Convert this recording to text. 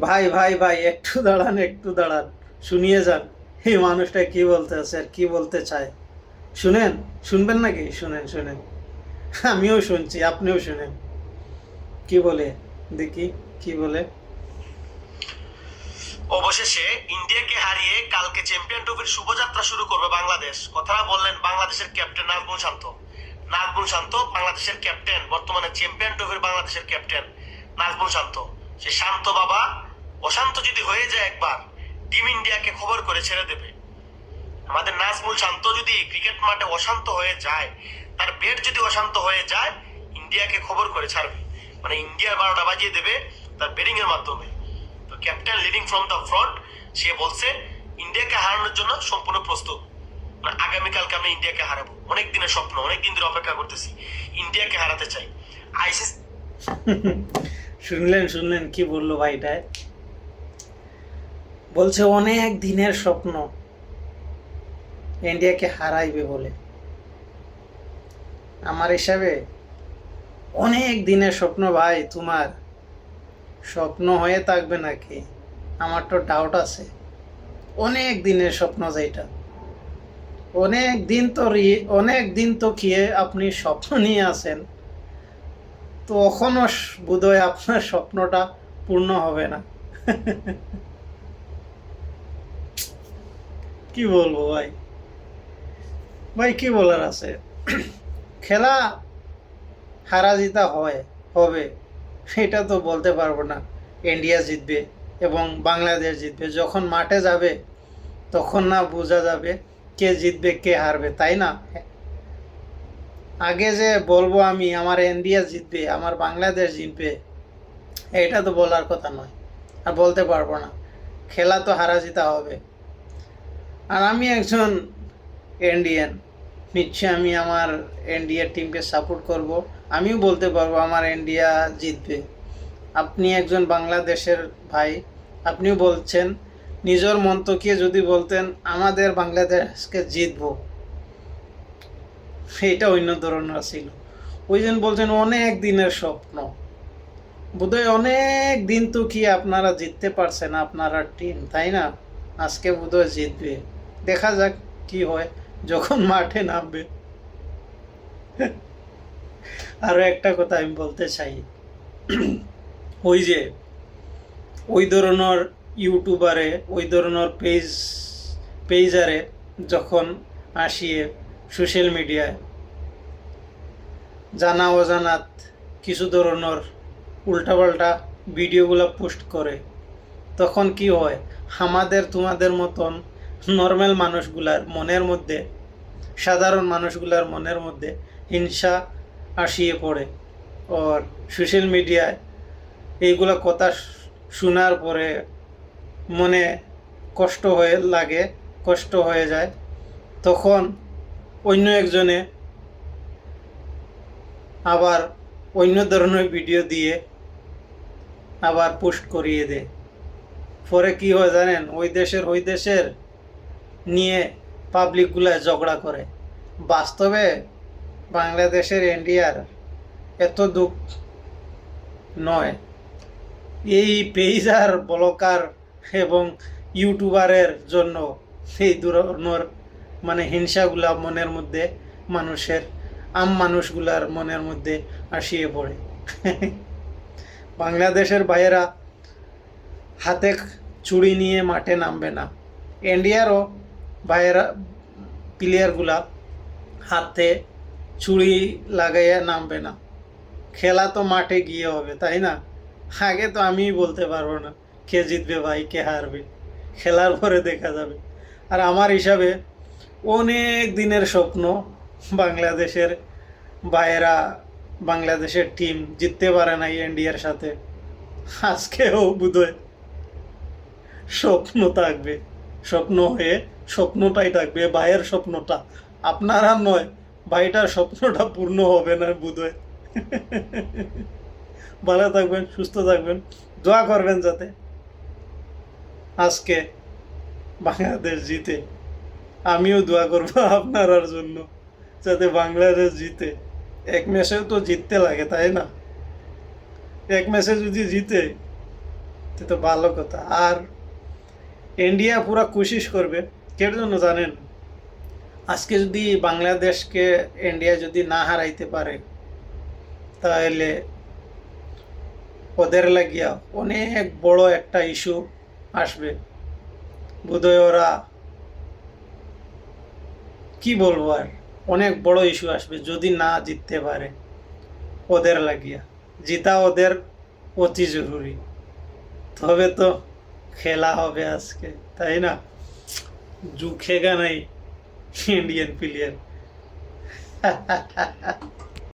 ভাই ভাই ভাই, একটু দাঁড়ান একটু দাঁড়ান। শুনিয়ে যান। এই মানুষটা কি বলতে আছে আর কি বলতে চায়? শুনেন? শুনবেন নাকি? শুনেন শুনেন। আমিও শুনছি, আপনিও শুনেন। কি বলে? দেখি, কি বলে? অবশেষে ইন্ডিয়াকে হারিয়ে কালকে চ্যাম্পিয়ন ট্রফির শুভযাত্রা শুরু করবে বাংলাদেশ। কথাটা বললেন বাংলাদেশের ক্যাপ্টেন নাজমুল শান্ত। নাজমুল শান্ত বাংলাদেশের ক্যাপ্টেন, বর্তমানে চ্যাম্পিয়ন ট্রফির বাংলাদেশের ক্যাপ্টেন নাজমুল শান্ত। সে শান্ত বাবা অশান্ত যদি হয়ে যায় একবার, টিম ইন্ডিয়াকে খবর করে ছেড়ে দেবে। আমাদের নাজমুল শান্ত যদি ক্রিকেট মাঠে অশান্ত হয়ে যায়, তার ব্যাট যদি অশান্ত হয়ে যায়, ইন্ডিয়াকে খবর করে ছাড়বে। মানে ইন্ডিয়ার বারোটা বাজিয়ে দেবে তার ব্যাটিং এর মাধ্যমে। তো captain leading from the front, সে বলছে, ইন্ডিয়াকে হারানোর জন্য সম্পূর্ণ প্রস্তুত। মানে আগামীকালকে আমরা ইন্ডিয়াকে হারাবো। অনেক দিনের স্বপ্ন, অনেক দিন ধরে অপেক্ষা করতেছি, ইন্ডিয়াকে হারাতে চাই। আইসিস শুনলেন শুনলেন, কি বলল ভাইটায় বলছে, অনেক দিনের স্বপ্ন। ইন্ডিয়াকে হারাইবে বলে। আমার হিসাবে অনেক দিনের স্বপ্ন ভাই, তোমার স্বপ্ন হয়ে থাকবে নাকি? আমার তো ডাউট আছে। অনেক দিনের স্বপ্ন যেটা অনেক দিন তো অনেক দিন তো খেয়ে আপনি স্বপ্ন নিয়ে আসেন তো এখনও বোধহয় আপনার স্বপ্নটা পূর্ণ হবে না। কি বলব ভাই? ভাই, কি বলার আছে? খেলা হারা জিতা হয়, হবে, সেটা তো বলতে পারব না। ইন্ডিয়া জিতবে এবং বাংলাদেশ জিতবে। যখন মাঠে যাবে, তখন না বোঝা যাবে কে জিতবে, কে হারবে, তাই না? আগে যে বলব আমি, আমার ইন্ডিয়া জিতবে, আমার বাংলাদেশ জিতবে, এটা তো বলার কথা নয়। আর বলতে পারব না। খেলা তো হারা জিতা হবে। আর আমি একজন ইন্ডিয়ান নিশ্চয়ই আমি আমার ইন্ডিয়ার টিমকে সাপোর্ট করব। আমিও বলতে পারব আমার ইন্ডিয়া জিতবে। আপনি একজন বাংলাদেশের ভাই, আপনিও বলছেন, নিজের মন্তকে যদি বলতেন, আমাদের বাংলাদেশকে জিতবো। এটা অন্য ধরনের ছিল। ওই জন্য বলছেন, অনেক দিনের স্বপ্ন। বোধহয় অনেক দিন তো কি আপনারা জিততে পারছেন আপনারা টিম তাই না? আজকে বোধহয় জিতবে। দেখা যাক কি হয়, যখন মাঠে নামবে। আরও একটা কথা আমি বলতে চাই। ওই যে, ওই ধরনের ইউটিউবারে, ওই ধরনের পেজ পেজারে যখন আসিয়ে সোশ্যাল মিডিয়ায় জানা অজানাত কিছু ধরনের উল্টাপাল্টা ভিডিওগুলো পোস্ট করে, তখন কি হয়? আমাদের তোমাদের মতন নর্মাল মানুষগুলার মনের মধ্যে, সাধারণ মানুষগুলার মনের মধ্যে হিংসা আসিয়ে পড়ে। ওর সোশ্যাল মিডিয়ায় এইগুলা কথা শোনার পরে মনে কষ্ট হয়ে লাগে, কষ্ট হয়ে যায়। তখন অন্য একজনে আবার অন্য ধরনের ভিডিও দিয়ে আবার পোস্ট করিয়ে দেয়। পরে কি হয় জানেন? ওই দেশের ওই দেশের নিয়ে পাবলিকগুলা ঝগড়া করে। বাস্তবে বাংলাদেশের এনডিআর এত দুঃখ নয়। এই পেইজার ব্লকার এবং ইউটিউবারের জন্য সেই ধরনের মানে হিংসাগুলা মনের মধ্যে মানুষের, আম মানুষগুলার মনের মধ্যে আসিয়ে পড়ে। বাংলাদেশের ভাইয়েরা হাতে চুড়ি নিয়ে মাঠে নামবে না। ইন্ডিয়ারও ভাইয়েরা প্লেয়ারগুলা হাতে চুড়ি লাগাইয়া নামবে না। খেলা তো মাঠে গিয়ে হবে, তাই না? আগে তো আমিই বলতে পারব না, কে জিতবে ভাই, কে হারবে। খেলার পরে দেখা যাবে। আর আমার হিসাবে অনেক দিনের স্বপ্ন বাংলাদেশের বাইরা বাংলাদেশের টিম জিততে পারে না ইন্ডিয়ার সাথে। আজকেও বোধহয় স্বপ্ন থাকবে, স্বপ্ন হয়ে স্বপ্নটাই থাকবে ভাইয়ের স্বপ্নটা। আপনার আর নয়, ভাইটার স্বপ্নটা পূর্ণ হবে না বোধহয়। ভালো থাকবেন, সুস্থ থাকবেন, দোয়া করবেন যাতে আজকে বাংলাদেশ জিতে। আমিও দোয়া করব আপনারার জন্য, যাতে বাংলাদেশ জিতে। এক ম্যাচেও তো জিততে লাগে, তাই না? এক ম্যাচে যদি জিতে তো ভালো কথা। আর ইন্ডিয়া পুরা কোশিশ করবে। কের জন্য জানেন? আজকে যদি বাংলাদেশকে ইন্ডিয়া যদি না হারাইতে পারে, তাহলে ওদের লাগিয়া অনেক বড় একটা ইস্যু আসবে। বোধহয় ওরা কি বলব আর, অনেক বড় ইস্যু আসবে যদি না জিততে পারে ওদের লাগিয়া। জিতা ওদের অতি জরুরি। তবে তো খেলা হবে আজকে, তাই না? जूखेगा नहीं इंडियन प्लेयर